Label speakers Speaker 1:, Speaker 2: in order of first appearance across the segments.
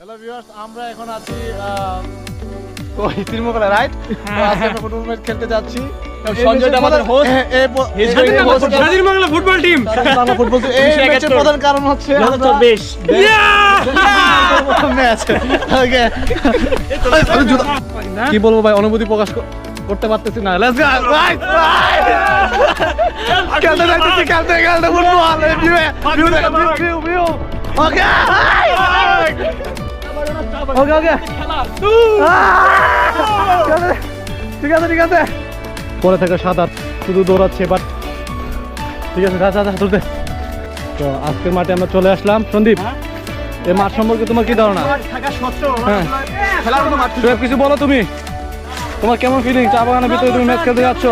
Speaker 1: Hello viewers আমরা এখন আছি ওই রাইট আজকে আমরা ফুটবল ম্যাচ খেলতে যাচ্ছি।
Speaker 2: ফুটবল টিম
Speaker 1: ফুটবল প্রধান কারণ হচ্ছে কি বলব ভাই অনুভূতি প্রকাশ কর- করতে পারতেছি না। লেটস গো রাইট খেলতে যাইতেছি খেলতে খেলতে ফুটবল ভিউ ভিউ ভিউ ভিউ ওকে ওকে ওকে। ঠিক আছে ঠিক আছে পরে থেকে সাত আট শুধু দৌড়াচ্ছে বাট ঠিক আছে দাদা দাদা তুলতে তো আজকের মাঠে আমরা চলে আসলাম। সন্দীপ এই মাঠ সম্পর্কে তোমার কি ধারণা? হ্যাঁ। সোহেব, কিছু বলো তুমি। তোমার কেমন ফিলিং চা বাগানের ভিতরে তুমি ম্যাচ খেলতে যাচ্ছ?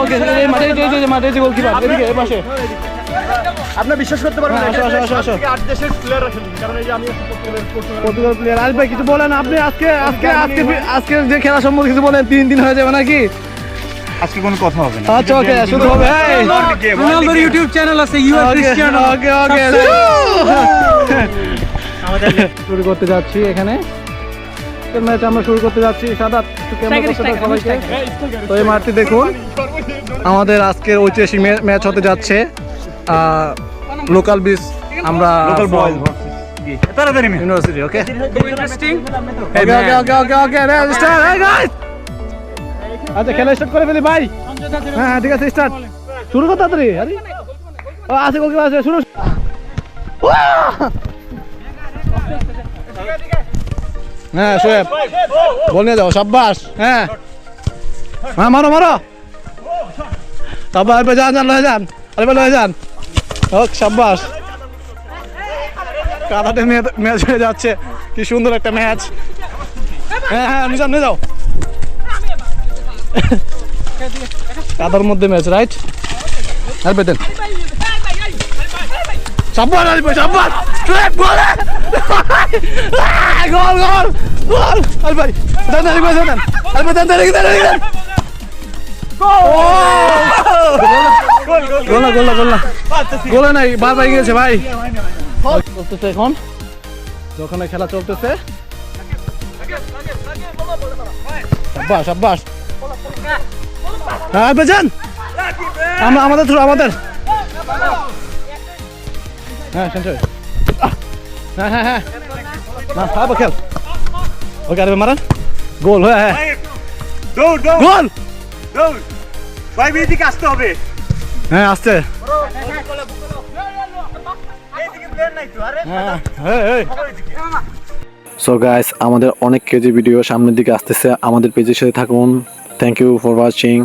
Speaker 1: ওকে এই মাঠে এই যে- মাঠে এই যে গোলকিপার এদিকে এই পাশে।
Speaker 2: আপনার বিশ্বাস করতে পারবেন
Speaker 1: হ্যাঁ, আসো, আসো, আসো, আসো।
Speaker 2: আট দেশের প্লেয়াররা খেলবে কারণ এই যে আমি পর্তুগাল
Speaker 1: প্লেয়ার আজ ভাই কিছু বলেন আপনি আজকে আজকে আজকে আজকে যে খেলা সম্পর্কে কিছু বলেন তিন দিন হয়ে যাবে নাকি?
Speaker 3: আজকে কোনো কথা হবে না।
Speaker 1: আচ্ছা ওকে শুরু হবে। এই।
Speaker 2: রোনালদোর ইউটিউব চ্যানেল আছে U R
Speaker 1: okay
Speaker 2: Cristiano
Speaker 1: okay okay শুরু করতে যাচ্ছি এখানে। ম্যাচ আমরা শুরু করতে যাচ্ছি। সাদা সবাইকে। তো এই মাঠটি দেখুন। আমাদের আজকের ঐতিহাসিক ম্যাচ হতে যাচ্ছে। লোকাল বিচ আমরা
Speaker 3: লোকাল তাড়াতাড়ি
Speaker 1: university okay okay okay okay okay okay start আচ্ছা খেলা স্টার্ট করে ফেলি ভাই হ্যাঁ হ্যাঁ, ঠিক আছে স্টার্ট শুরু কর তাড়াতাড়ি আরে। ও আছে গোলকিপার আছে শুরু হ্যাঁ শোয়েব বল নিয়ে যাও সাব্বাস। হ্যাঁ। হ্যাঁ মারো মারো। সাব্বাস আরে যান যান, লয়ে যান। আরে লয়ে যান। হোক, সাব্বাস। কাদাতে ম্যাচ হয়ে যাচ্ছে। কি সুন্দর একটা ম্যাচ। হ্যাঁ হ্যাঁ যাও, নিয়ে যাও। কাদার মধ্যে ম্যাচ, রাইট? আর বেতেন সাব্বাস সাব্বাস। গোল গোল! গোল গোল আরে ভাই দেন দেন দেন দেন আরে ভাই দেন দেন দেন দেন গোল না গোল না গোল। না গোল নাই বারবার গিয়েছে ভাই। চলতেছে এখন? ওখানে খেলা চলতেছে। আব্বাস আব্বাস হ্যাঁ বেজান। আমরা আমাদের থ্রু আমাদের। হ্যাঁ সঞ্চয় হ্যাঁ হ্যাঁ হ্যাঁ। না খাব খেল ওকে আরে মারান গোল হ্যাঁ। হ্যাঁ
Speaker 3: দৌড় দৌড়।
Speaker 1: গোল
Speaker 3: দৌড়। ভাই এদিকে আসতে হবে।
Speaker 1: হ্যাঁ আসছে।
Speaker 3: এইদিকে প্লেয়ার নাই তো আরে।
Speaker 1: হ্যাঁ
Speaker 4: সো গাইস আমাদের অনেক কেজি ভিডিও সামনের দিকে আসতেছে। আমাদের পেজের সাথে থাকুন। Thank you for watching